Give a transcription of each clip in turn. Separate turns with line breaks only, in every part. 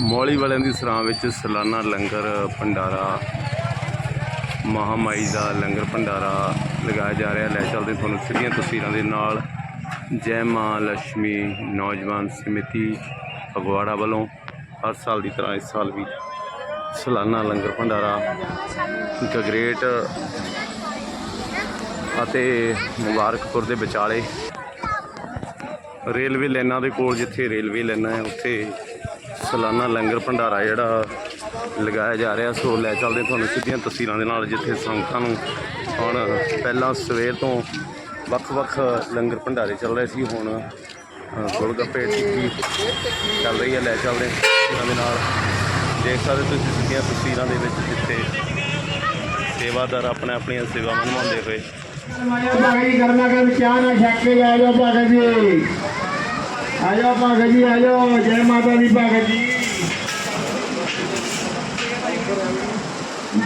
ਮੌਲੀ ਵਾਲਿਆਂ ਦੀ ਸਰਾਂ ਵਿੱਚ ਸਾਲਾਨਾ ਲੰਗਰ ਭੰਡਾਰਾ ਮਹਾਮਾਈ ਦਾ ਲੰਗਰ ਭੰਡਾਰਾ ਲਗਾਇਆ ਜਾ ਰਿਹਾ। ਲੈ ਚੱਲਦੇ ਤੁਹਾਨੂੰ ਸਿੱਧੀਆਂ ਤਸਵੀਰਾਂ ਦੇ ਨਾਲ। ਜੈ ਮਾਂ ਲక్ష్ਮੀ ਨੌਜਵਾਨ ਸਮਿਤੀ ਫਗਵਾੜਾ ਵੱਲੋਂ ਹਰ ਸਾਲ ਦੀ ਤਰ੍ਹਾਂ ਇਸ ਸਾਲ ਵੀ ਸਾਲਾਨਾ ਲੰਗਰ ਭੰਡਾਰਾ ਗਗਰੇਟ ਅਤੇ ਮੁਬਾਰਕਪੁਰ ਦੇ ਵਿਚਾਲੇ ਰੇਲਵੇ ਲਾਈਨਾਂ ਦੇ ਕੋਲ, ਜਿੱਥੇ ਰੇਲਵੇ ਲਾਈਨਾਂ ਹੈ, ਉੱਥੇ ਸਾਲਾਨਾ ਲੰਗਰ ਭੰਡਾਰਾ ਜਿਹੜਾ ਲਗਾਇਆ ਜਾ ਰਿਹਾ। ਸੋ ਲੈ ਚੱਲਦੇ ਤੁਹਾਨੂੰ ਸਿੱਧੀਆਂ ਤਸਵੀਰਾਂ ਦੇ ਨਾਲ ਜਿੱਥੇ ਸੰਗਤਾਂ ਨੂੰ ਹੁਣ ਪਹਿਲਾਂ ਸਵੇਰ ਤੋਂ ਵੱਖ-ਵੱਖ ਲੰਗਰ ਭੰਡਾਰੇ ਚੱਲ ਰਹੇ ਸੀ। ਹੁਣ ਅ, ਟਿੱਕੀ ਚੱਲ ਰਹੀ ਹੈ। ਲੈ ਚੱਲਦੇ ਹਾਂ ਤਸਵੀਰਾਂ ਦੇ ਨਾਲ। ਦੇਖ ਸਕਦੇ ਤੁਸੀਂ ਸਿੱਧੀਆਂ ਤਸਵੀਰਾਂ ਦੇ ਵਿੱਚ ਜਿੱਥੇ ਸੇਵਾਦਾਰ ਆਪਣੇ ਆਪਣੀਆਂ ਸੇਵਾਵਾਂ ਨਿਭਾਉਂਦੇ ਹੋਏ।
ਭਗਤ ਜੀ ਕਰਨਾ ਕਰ ਚਾਹ ਨਾ ਛੱਕ ਕੇ ਆ ਜਾਓ ਭਗਤ ਜੀ। ਆ ਭਗਤ ਜੀ ਆ ਜੈ ਮਾਤਾ ਦੀ ਭਗਤ ਜੀ।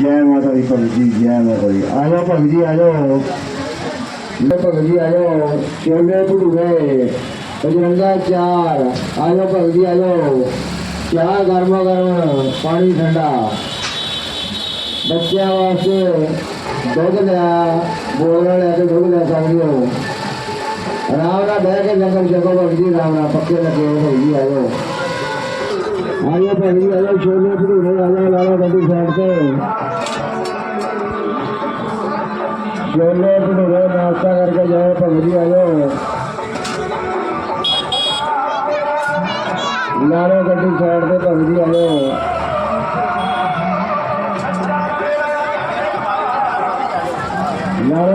ਜੈ ਮਾਤਾ ਦੀ ਭਗਤ ਜੀ, ਜੈ ਮਾਤਾ ਦੀ। ਆ ਭਗਤ ਜੀ ਆ ਲੈ ਭਗਤ ਜੀ ਆ ਜਾਓ ਛੋਲੇ ਬਜਰੰਗਾ ਚਾਰ। ਆ ਭਗਤ ਜੀ ਆ ਚਾਹ ਗਰਮਾ ਗਰਮ, ਪਾਣੀ ਠੰਡਾ। ਬੱਚਿਆਂ ਵਾਸਤੇ ਦੁੱਧ ਲਿਆ। ਬੋਲਣ ਲੈ ਕੇ ਦੁੱਧ ਲੈ ਸਕਦੇ ਹੋ। ਆਰਾਮ ਨਾਲ ਬਹਿ ਕੇ ਲੰਗਰ ਜਗੋ ਭਗਜੀ ਆਰਾਮ ਨਾਲ ਪੱਕੇ ਲੱਗੇ ਹੋ ਭਗਜੀ ਆ ਜਾਓ ਆ ਜਾਓ ਛੋਲੇ ਭਟੂਰੇ ਆ ਲਾਲਾ ਗੱਡੀ ਸਾਈਡ ਤੇ। ਛੋਲੇ ਭਟੂਰੇ, ਨਾਸ਼ਤਾ ਕਰਕੇ ਜਾਓ ਭਗਜੀ ਆ ਲਾਲਾ ਗੱਡੀ ਸਾਈਡ ਤੇ ਭਗਜੀ ਆ ਲਾਲਾ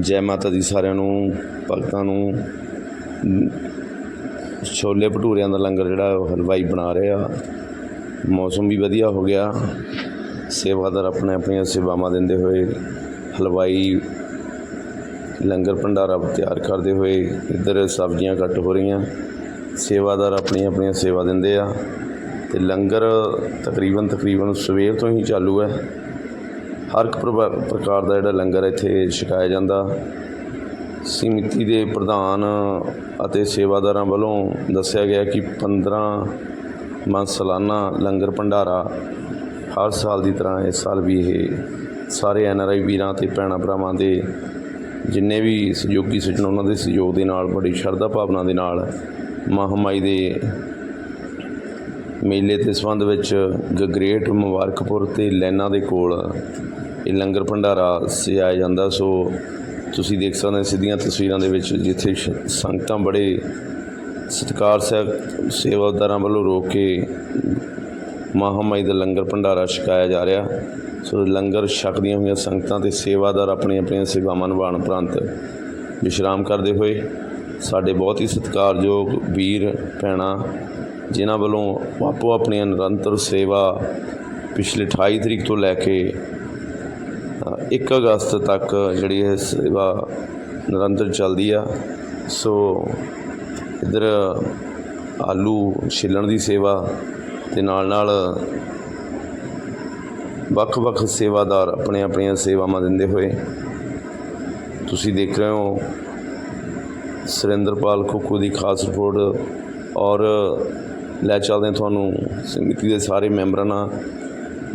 ਜੈ ਮਾਤਾ ਦੀ ਸਾਰਿਆਂ ਨੂੰ ਭਗਤਾਂ ਨੂੰ ਛੋਲੇ ਭਟੂਰਿਆਂ ਦਾ ਲੰਗਰ ਜਿਹੜਾ ਉਹ ਹਲਵਾਈ ਬਣਾ ਰਿਹਾ ਮੌਸਮ ਵੀ ਵਧੀਆ ਹੋ ਗਿਆ। ਸੇਵਾਦਾਰ ਆਪਣੇ ਆਪਣੀਆਂ ਸੇਵਾਵਾਂ ਦਿੰਦੇ ਹੋਏ, ਹਲਵਾਈ ਲੰਗਰ ਭੰਡਾਰਾ ਤਿਆਰ ਕਰਦੇ ਹੋਏ ਇੱਧਰ ਸਬਜ਼ੀਆਂ ਕੱਟ ਹੋ ਰਹੀਆਂ। ਸੇਵਾਦਾਰ ਆਪਣੀਆਂ ਆਪਣੀਆਂ ਸੇਵਾ ਦਿੰਦੇ ਆ ਤੇ ਲੰਗਰ ਤਕਰੀਬਨ ਤਕਰੀਬਨ ਸਵੇਰ ਤੋਂ ਹੀ ਚਾਲੂ ਹੈ। ਹਰ ਇੱਕ ਪ੍ਰਵਾ- ਪ੍ਰਕਾਰ ਦਾ ਜਿਹੜਾ ਲੰਗਰ ਇੱਥੇ ਛਕਾਇਆ ਜਾਂਦਾ। ਸਮਿਤੀ ਦੇ ਪ੍ਰਧਾਨ ਅਤੇ ਸੇਵਾਦਾਰਾਂ ਵੱਲੋਂ ਦੱਸਿਆ ਗਿਆ ਕਿ 15 ਮਨ ਸਾਲਾਨਾ ਲੰਗਰ ਭੰਡਾਰਾ ਹਰ ਸਾਲ ਦੀ ਤਰ੍ਹਾਂ ਇਸ ਸਾਲ ਵੀ ਇਹ ਸਾਰੇ ਐਨ ਆਰ ਆਈ ਵੀਰਾਂ ਤੇ ਭੈਣਾਂ ਭਰਾਵਾਂ ਦੇ ਜਿੰਨੇ ਵੀ ਸਹਿਯੋਗੀ ਸੱਜਣ ਉਹਨਾਂ ਦੇ ਸਹਿਯੋਗ ਦੇ ਨਾਲ, ਬੜੀ ਸ਼ਰਧਾ ਭਾਵਨਾ ਦੇ ਨਾਲ ਮਹਾਮਾਈ ਦੇ ਮੇਲੇ ਦੇ ਸੰਬੰਧ ਵਿੱਚ ਗਗਰੇਟ ਮੁਬਾਰਕਪੁਰ ਤੇ ਲੈਣਾ ਦੇ ਕੋਲ ਇਹ ਲੰਗਰ ਭੰਡਾਰਾ ਸਜਾਇਆ ਜਾਂਦਾ। ਸੋ ਤੁਸੀਂ ਦੇਖ ਸਕਦੇ ਸਿੱਧੀਆਂ ਤਸਵੀਰਾਂ ਦੇ ਵਿੱਚ ਜਿੱਥੇ ਸ਼- ਸੰਗਤਾਂ ਬੜੇ ਸਤਿਕਾਰ ਸਹਿ ਸੇਵਾਦਾਰਾਂ ਵੱਲੋਂ ਰੋਕ ਕੇ ਮਹਾਮਾਈ ਦਾ ਲੰਗਰ ਭੰਡਾਰਾ ਛਕਾਇਆ ਜਾ ਰਿਹਾ। ਸੋ ਲੰਗਰ ਛਕਦੀਆਂ ਹੋਈਆਂ ਸੰਗਤਾਂ ਤੇ ਸੇਵਾਦਾਰ ਆਪਣੀਆਂ ਆਪਣੀਆਂ ਸੇਵਾਵਾਂ ਨਿਭਾਉਣ ਉਪਰੰਤ ਵਿਸ਼ਰਾਮ ਕਰਦੇ ਹੋਏ ਸਾਡੇ ਬਹੁਤ ਹੀ ਸਤਿਕਾਰਯੋਗ ਵੀਰ, ਭੈਣਾਂ, ਜਿਨ੍ਹਾਂ ਵੱਲੋਂ ਆਪੋ ਆਪਣੀਆਂ ਨਿਰੰਤਰ ਸੇਵਾ ਪਿਛਲੇ 28 ਤਰੀਕ ਤੋਂ ਲੈ ਕੇ 1 ਅਗਸਤ ਤੱਕ ਜਿਹੜੀ ਇਹ ਸੇਵਾ ਨਿਰੰਤਰ ਚੱਲਦੀ ਆ। ਸੋ ਇੱਧਰ ਆਲੂ ਛਿੱਲਣ ਦੀ ਸੇਵਾ ਤੇ ਨਾਲ ਨਾਲ ਵੱਖ-ਵੱਖ ਸੇਵਾਦਾਰ ਆਪਣੇ ਆਪਣੀਆਂ ਸੇਵਾਵਾਂ ਦਿੰਦੇ ਹੋਏ ਤੁਸੀਂ ਦੇਖ ਰਹੇ ਹੋ ਸੁਰਿੰਦਰਪਾਲ ਖੋਖੂ ਦੀ ਖਾਸ ਰਿਪੋਰਟ ਔਰ ਲੈ ਚੱਲਦੇ ਹਾਂ ਤੁਹਾਨੂੰ ਸਮਿਤੀ ਦੇ ਸਾਰੇ ਮੈਂਬਰਾਂ ਨਾਲ।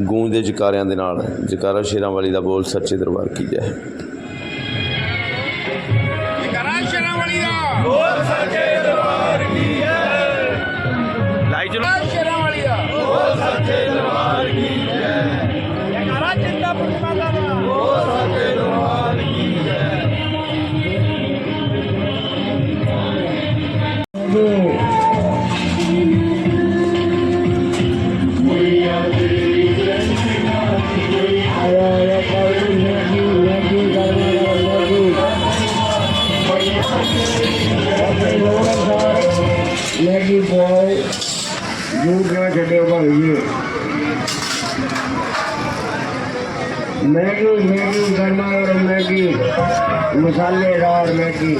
ਗੂੰਜਦੇ ਜਕਾਰਿਆਂ ਦੇ ਨਾਲ ਜਕਾਰਾ ਸ਼ੇਰਾਂ ਵਾਲੀ ਦਾ ਬੋਲ ਸੱਚੇ ਦਰਬਾਰ ਕੀ ਜਾਏ
ਜਕਾਰਾ ਸ਼ੇਰਾਂ ਵਾਲੀ ਦਾ। ਬੋਲ ਸੱਚੇ ਦਰਬਾਰ ਕੀ ਜਾਏ
ਲਾਈ ਚਲੋ ਸ਼ੇਰਾਂ ਵਾਲੀ ਦਾ। ਬੋਲ ਸੱਚੇ ਦਰਬਾਰ मैगी मैगी गर्मा और मैगी मसालेदार मैगी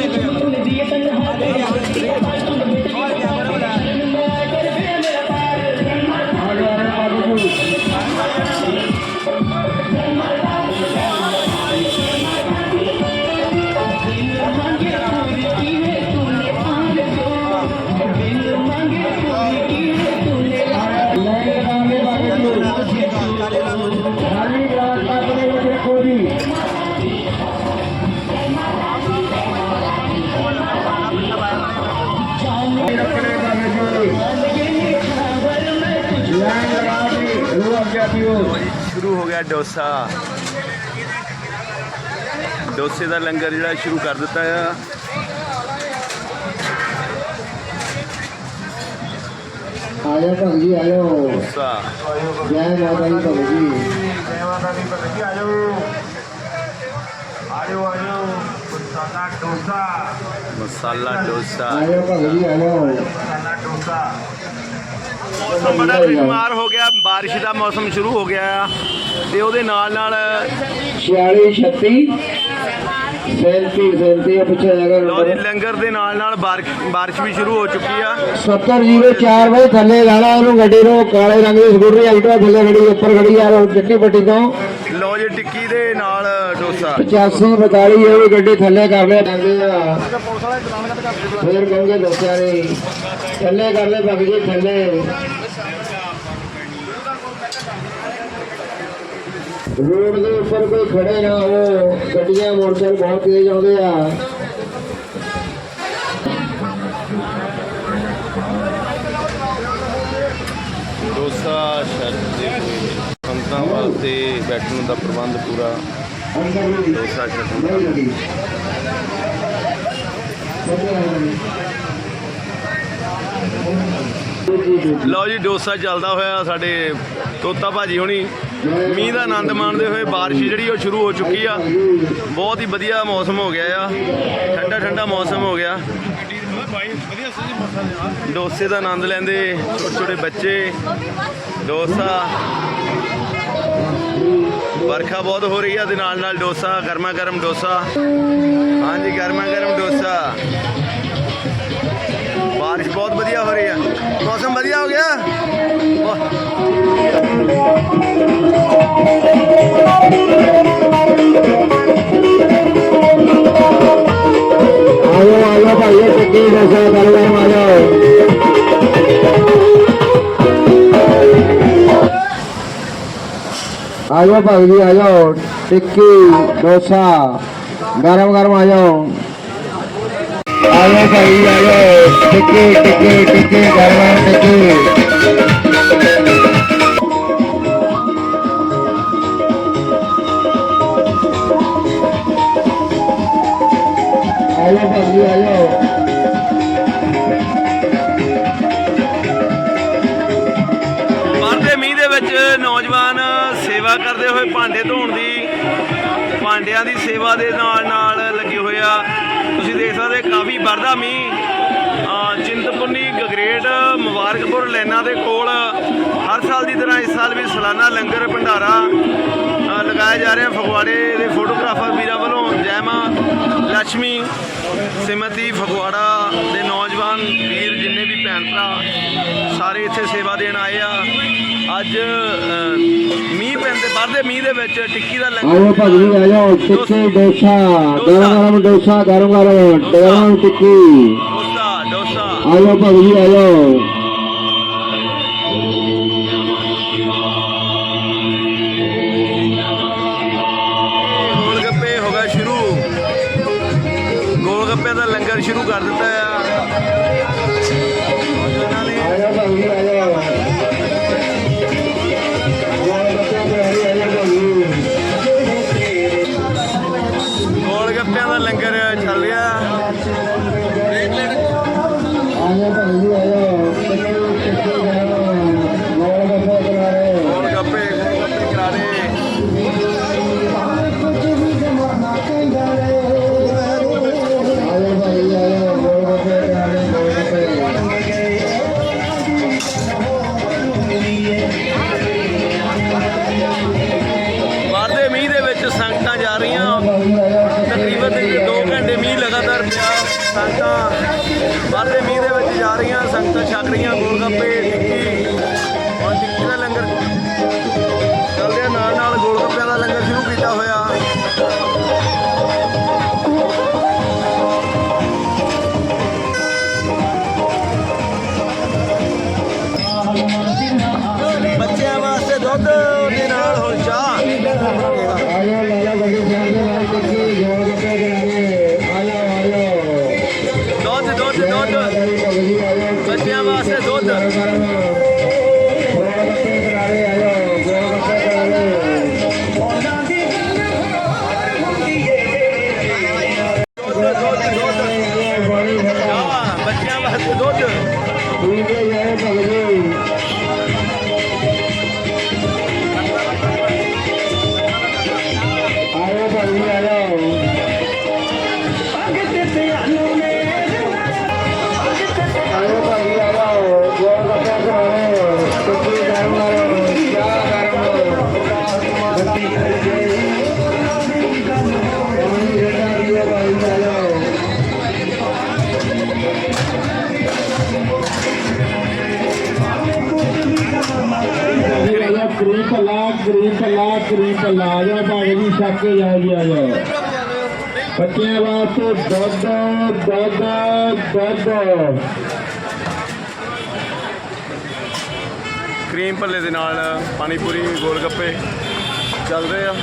Yeah.
ਸ਼ੁਰੂ ਹੋ ਗਿਆ ਡੋਸਾ। ਡੋਸੇ ਦਾ ਲੰਗਰ ਜਿਹੜਾ ਸ਼ੁਰੂ ਕਰ ਦਿੱਤਾ ਆ।
ਆਇਓ ਭਾਜੀ ਆਇਓ।
ਡੋਸਾ।
ਜੈ ਮਾਤਾ ਦੀ ਭਗਤੀ
ਜੈ ਮਾਤਾ ਦੀ ਭਗਤੀ ਆਇਓ। ਆਇਓ ਆਇਓ। ਮਸਾਲਾ ਡੋਸਾ।
ਮਸਾਲਾ ਡੋਸਾ।
ਆਇਓ ਭਾਜੀ ਆਇਓ।
ਮਸਾਲਾ ਡੋਸਾ।
ਮੌਸਮ ਬੜਾ ਬਿਮਾਰ ਹੋ ਗਿਆ। بارش ਦਾ ਮੌਸਮ ਸ਼ੁਰੂ ਹੋ ਗਿਆ ਆ। ਤੇ ਉਹਦੇ ਨਾਲ ਨਾਲ
46
ਲੰਗਰ ਦੇ ਨਾਲ ਨਾਲ بارش ਵੀ ਸ਼ੁਰੂ ਹੋ ਚੁੱਕੀ ਆ।
7004 ਵੇ ਥੱਲੇ ਲਾਣਾ ਉਹਨੂੰ ਗੱਡੀ ਨੂੰ ਕਾਲੇ ਰੰਗ ਦੀ ਸਕੂਟਰੀ ਆਈਟਾ ਥੱਲੇ ਗੱਡੀ ਉੱਪਰ ਗੱਡੀ ਆ ਰਹੀ ਜੱਟੀ ਪੱਟੀ ਤੋਂ।
ਲਓ ਜੀ ਟਿੱਕੀ ਦੇ ਨਾਲ ਡੋਸਾ।
85 45 ਇਹ ਗੱਡੀ ਥੱਲੇ ਕਰ ਲਿਆ ਜਾਂਦੇ ਆ। ਫੇਰ ਕਹਿੰਦੇ ਦੱਸਿਆ ਨਹੀਂ। ਥੱਲੇ ਕਰ ਲੈ ਬਾਬੂ ਜੀ ਥੱਲੇ। ਰੋਡ ਦੇ ਉੱਪਰ ਕੋਈ ਖੜੇ ਨਾ ਹੋ ਗੱਡੀਆਂ ਮੋਟਰਸਾਈਕਲ ਬਹੁਤ ਤੇਜ਼ ਆਉਂਦੇ ਆ।
ਡੋਸਾ ਛੱਡੇ ਸੰਤਾਂ ਵਾਸਤੇ ਬੈਠਣ ਦਾ ਪ੍ਰਬੰਧ ਪੂਰਾ ਡੋਸਾ
ਲੱਗੀ।
ਲਓ ਜੀ, ਡੋਸਾ ਚੱਲਦਾ ਹੋਇਆ ਸਾਡੇ ਤੋਤਾ ਭਾਜੀ ਹੁਣੀ। ਮੀਂਹ ਦਾ ਆਨੰਦ ਮਾਣਦੇ ਹੋਏ ਬਾਰਿਸ਼ ਜਿਹੜੀ ਉਹ ਸ਼ੁਰੂ ਹੋ ਚੁੱਕੀ ਆ। ਬਹੁਤ ਹੀ ਵਧੀਆ ਮੌਸਮ ਹੋ ਗਿਆ ਆ। ਠੰਡਾ ਠੰਡਾ ਮੌਸਮ ਹੋ ਗਿਆ। ਡੋਸੇ ਦਾ ਆਨੰਦ ਲੈਂਦੇ ਛੋਟੇ ਛੋਟੇ ਬੱਚੇ। ਡੋਸਾ। ਵਰਖਾ ਬਹੁਤ ਹੋ ਰਹੀ ਆ ਦੇ ਨਾਲ ਨਾਲ ਡੋਸਾ, ਗਰਮਾ ਗਰਮ ਡੋਸਾ। ਹਾਂਜੀ, ਗਰਮਾ ਗਰਮ ਡੋਸਾ। ਬਾਰਿਸ਼ ਬਹੁਤ ਵਧੀਆ ਹੋ ਰਹੀ ਆ। ਮੌਸਮ ਵਧੀਆ ਹੋ ਗਿਆ? ਵਾਹ।
ਆਇਓ ਆਇਓ ਭਾਈ ਟਿੱਕੀ ਦੱਸੋ ਗੱਲ ਕਰ ਆਇਓ ਭਾਈ ਜੀ ਆਇਓ ਟਿੱਕੀ, ਡੋਸਾ ਗਰਮ ਗਰਮ ਆਇਓ ਆਇਓ ਭਾਈ ਆਇਓ ਟਿੱਕੀ ਟਿੱਕੀ ਟਿੱਕੀ ਗਰਮ ਟਿੱਕੀ ਆਇਓ ਭਾਈ ਜੀ
ਮੀਂਹ ਦੇ ਵਿੱਚ ਨੌਜਵਾਨ ਸੇਵਾ ਕਰਦੇ ਹੋਏ ਭਾਂਡੇ ਧੋਣ ਦੀ, ਭਾਂਡਿਆਂ ਦੀ ਸੇਵਾ ਦੇ ਨਾਲ ਨਾਲ ਲੱਗੇ ਹੋਏ ਆ। ਤੁਸੀਂ ਦੇਖ ਸਕਦੇ ਕਾਫੀ ਵਰਦਾ ਮੀਂਹ। ਚਿੰਤਪੁਰਨੀ ਗਗਰੇਟ ਮੁਬਾਰਕਪੁਰ ਲੈਣਾ ਦੇ ਕੋਲ ਹਰ ਸਾਲ ਦੀ ਤਰ੍ਹਾਂ ਇਸ ਸਾਲ ਵੀ ਸਾਲਾਨਾ ਲੰਗਰ ਭੰਡਾਰਾ ਲਗਾਇਆ ਜਾ ਰਿਹਾ। ਫਗਵਾੜੇ ਦੇ ਫੋਟੋਗ੍ਰਾਫਰ ਵੀਰਾਂ ਵੱਲੋਂ ਜੈ ਮਾਂ ਲక్ష్ਮੀ ਸਿਮਤੀ ਫਗਵਾੜਾ ਦੇ ਨੌਜਵਾਨ ਵੀਰ ਜਿੰਨੇ ਵੀ ਭੈਣ ਭਰਾ ਸਾਰੇ ਇੱਥੇ ਸੇਵਾ ਦੇਣ ਆਏ ਆ। ਅੱਜ ਮੀਂਹ ਪੈਂਦੇ ਵਰਦੇ ਮੀਂਹ ਦੇ ਵਿੱਚ ਟਿੱਕੀ ਦਾ ਲੰਗਰ
ਭਾਜੀ ਆਇਓ ਟਿੱਕੀ ਡੋਸਾ ਗਰਮ ਗਰਮ ਡੋਸਾ ਗਰਮ ਟਿੱਕੀ।
ਡੋਸਾ।
ਆਇਓ ਭਾਜੀ ਆਇਓ।
ਗੋਲ ਗੱਪੇ ਹੋ ਗਿਆ ਸ਼ੁਰੂ। ਗੋਲ ਗੱਪੇ ਦਾ ਲੰਗਰ ਸ਼ੁਰੂ ਕਰ ਦਿੱਤਾ ਆ।
ਆਇਓ ਆਇਓ।
ਗੋਲ ਗੱਪਿਆਂ ਦਾ ਲੰਗਰ ਚੱਲ ਰਿਹਾ। ਸੰਗਤਾਂ ਛਕ
ਭੱਲਾ ਕਰੀਮ ਭੱਲਾ ਆਜਾ ਭਾਵੇਂ ਜੀ ਛੱਕ ਕੇ ਜਾਓ ਜੀ ਆਜਾ ਬੱਚਿਆਂ ਵਾਸਤੇ ਦੁੱਧ ਦੁੱਧ ਦੁੱਧ।
ਕਰੀਮ ਭੱਲੇ ਦੇ ਨਾਲ ਪਾਣੀ ਪੂਰੀ ਗੋਲ ਗੱਪੇ ਚੱਲ ਰਹੇ ਆ।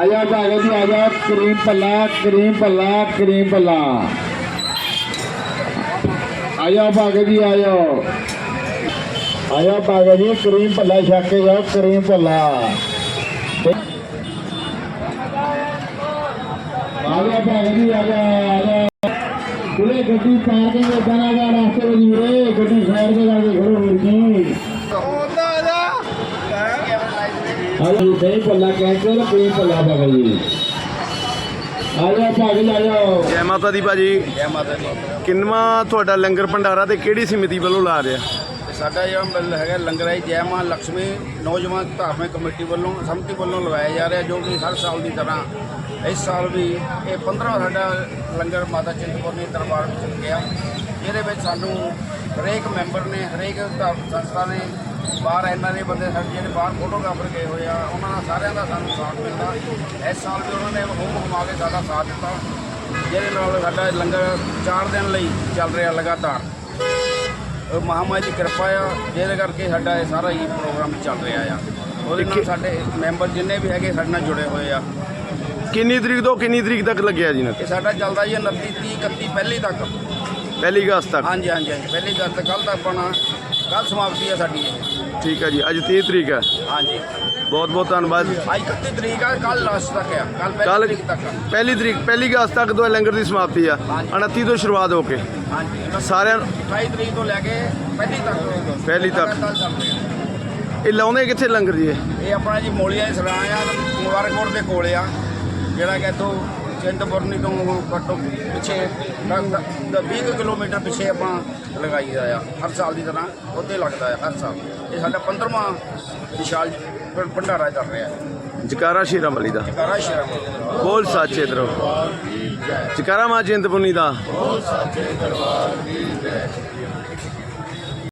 ਆਜਾ ਭਾਵੇਂ ਜੀ ਆਜਾ ਕਰੀਮ ਭੱਲਾ ਕਰੀਮ ਭੱਲਾ ਕਰੀਮ ਭੱਲਾ। ਆਜਾ ਭਾਵੇਂ ਜੀ ਆਜੋ ਆਜਾ ਭਾਵੇਂ ਜੀ ਕਰੀਮ ਭੱਲਾ ਛੱਕ ਕੇ ਜਾਓ ਕਰੀਮ ਭੱਲਾ। ਆਜਾ ਭਾਵੇਂ ਜੀ ਆਜਾ ਕੁਲੇ ਗੱਡੀ ਪਾਰਕਿੰਗ ਦੇ ਦਾਣਾ ਦਾ ਰਾਸਤੇ ਵਿੱਚ ਵੀਰੇ ਗੱਡੀ ਸਾਈਡ ਤੇ ਲਾ ਕੇ ਖੜੋ ਹੋਰ ਕੀ ਜੀ ਸਹੀ ਭੱਲਾ ਕੈਂਸਲ ਕਰੀਮ ਭੱਲਾ ਭਾਵੇਂ ਜੀ। ਆਜਾ ਜੀ ਆਜਾ
ਜੈ ਮਾਤਾ ਦੀ ਭਾਜੀ।
ਜੈ ਮਾਤਾ ਦੀ।
ਕਿੰਨਵਾਂ ਤੁਹਾਡਾ ਲੰਗਰ ਭੰਡਾਰਾ ਤੇ ਕਿਹੜੀ ਸਮਿਤੀ ਵੱਲੋਂ ਲਾ ਰਿਹਾ
ਸਾਡਾ ਜਿਹੜਾ ਮਿਲ ਹੈਗਾ ਲੰਗਰਾਈ ਜੈ ਮਾਂ ਲక్ష్ਮੀ ਨੌਜਵਾਨ ਧਾਰਮਿਕ ਕਮੇਟੀ ਵੱਲੋਂ, ਸੰਮਤੀ ਵੱਲੋਂ ਲਗਾਇਆ ਜਾ ਰਿਹਾ ਜੋ ਕਿ ਹਰ ਸਾਲ ਦੀ ਤਰ੍ਹਾਂ ਇਸ ਸਾਲ ਵੀ ਇਹ 15ਵਾਂ ਸਾਡਾ ਲੰਗਰ ਮਾਤਾ ਚਿੰਤਪੁਰਨੀ ਦਰਬਾਰ ਵਿੱਚ ਲੱਗਿਆ। ਜਿਹਦੇ ਵਿੱਚ ਸਾਨੂੰ ਹਰੇਕ ਮੈਂਬਰ ਨੇ, ਹਰੇਕ ਧਾਰਮਿਕ ਸੰਸਥਾ ਨੇ, ਬਾਹਰ ਇਹਨਾਂ ਦੇ ਬੰਦੇ ਸਾਡੇ ਜਿਹੜੇ ਬਾਹਰ ਫੋਟੋਗ੍ਰਾਫਰ ਗਏ ਹੋਏ ਆ, ਉਹਨਾਂ ਦਾ ਸਾਰਿਆਂ ਦਾ ਸਾਨੂੰ ਸਾਥ ਮਿਲਦਾ ਇਸ ਸਾਲ ਵੀ ਉਹਨਾਂ ਨੇ ਹੁਕਮ ਹੁਕਮਾ ਕੇ ਸਾਡਾ ਸਾਥ ਦਿੱਤਾ। ਜਿਹਦੇ ਨਾਲ ਸਾਡਾ ਲੰਗਰ 4 ਦਿਨ ਲਈ ਚੱਲ ਰਿਹਾ ਲਗਾਤਾਰ। ਉਹ ਮਹਾਮਾਰੀ ਦੀ ਕਿਰਪਾ ਆ। ਜਿਹਦੇ ਕਰਕੇ ਸਾਡਾ ਇਹ ਸਾਰਾ ਹੀ ਪ੍ਰੋਗਰਾਮ ਚੱਲ ਰਿਹਾ ਆ। ਉਹਦੇ ਨਾਲ ਸਾਡੇ ਮੈਂਬਰ ਜਿੰਨੇ ਵੀ ਹੈਗੇ ਸਾਡੇ ਨਾਲ ਜੁੜੇ ਹੋਏ ਆ।
ਕਿੰਨੀ ਤਰੀਕ ਤੋਂ ਕਿੰਨੀ ਤਰੀਕ ਤੱਕ ਲੱਗਿਆ ਜੀ ਨਾ
ਇਹ ਸਾਡਾ ਚੱਲਦਾ ਜੀ 29 30 31 ਪਹਿਲੀ ਤੱਕ।
ਪਹਿਲੀ ਅਗਸਤ ਤੱਕ?
ਹਾਂਜੀ ਹਾਂਜੀ ਹਾਂਜੀ ਪਹਿਲੀ ਗੱਲ ਤਾਂ ਕੱਲ ਤੱਕ ਆਪਣਾ ਕੱਲ ਸਮਾਪਤੀ ਆ ਸਾਡੀ ਇਹ।
ਠੀਕ ਹੈ ਜੀ ਅੱਜ 30 ਤਰੀਕ ਹੈ
ਹਾਂਜੀ।
ਬਹੁਤ ਬਹੁਤ ਧੰਨਵਾਦ।
ਅੱਜ 31 ਤਰੀਕ ਆ ਕੱਲ ਲਾਸਟ ਤੱਕ ਆ। ਕੱਲ ਪਹਿਲੀ
ਕੱਲ
ਤਰੀਕ ਤੱਕ ਆ।
ਪਹਿਲੀ ਤਰੀਕ ਪਹਿਲੀ ਅਗਸਤ ਤੱਕ ਤੋਂ ਇਹ ਲੰਗਰ ਦੀ ਸਮਾਪਤੀ ਆ। 29 ਤੋਂ ਸ਼ੁਰੂਆਤ ਹੋ ਕੇ।
ਹਾਂਜੀ।
ਸਾਰਿਆਂ
28 ਤਰੀਕ ਤੋਂ ਲੈ ਕੇ ਪਹਿਲੀ ਤੱਕ
ਪਹਿਲੀ ਤੱਕ।
ਲਗਾਤਾਰ
ਇਹ ਲਾਉਂਦੇ ਕਿੱਥੇ ਲੰਗਰ ਜੀ ਇਹ?
ਇਹ ਆਪਣਾ ਜੀ ਮੋਲੀਆਂ ਦੀ ਸਰਾਂ ਆ ਮੁਬਾਰਕਪੁਰ ਦੇ ਕੋਲ ਆ ਜਿਹੜਾ ਕਿ ਇੱਥੋਂ ਚਿੰਤਪੁਰਨੀ ਤੋਂ ਘੱਟੋ ਪਿੱਛੇ 20 ਕੁ ਕਿਲੋਮੀਟਰ ਪਿੱਛੇ ਆਪਾਂ ਲਗਾਈਦਾ ਆ ਹਰ ਸਾਲ ਦੀ ਤਰ੍ਹਾਂ ਉੱਥੇ ਲੱਗਦਾ ਆ ਹਰ ਸਾਲ। ਇਹ ਸਾਡਾ 15ਵਾਂ ਵਿਸ਼ਾਲ ਭ- ਭੰਡਾਰਾ ਚੱਲ ਰਿਹਾ ਹੈ।
ਜਕਾਰਾ ਸ਼ੇਰਾਂ ਵਾਲੀ ਦਾ।
ਜਕਾਰਾ ਸ਼ਰਮ
ਬੋਲ ਸੱਚੇ ਦਰੋ ਜਕਾਰਾ ਮਾਂ ਚਿੰਤਪੁਰਨੀ ਦਾ।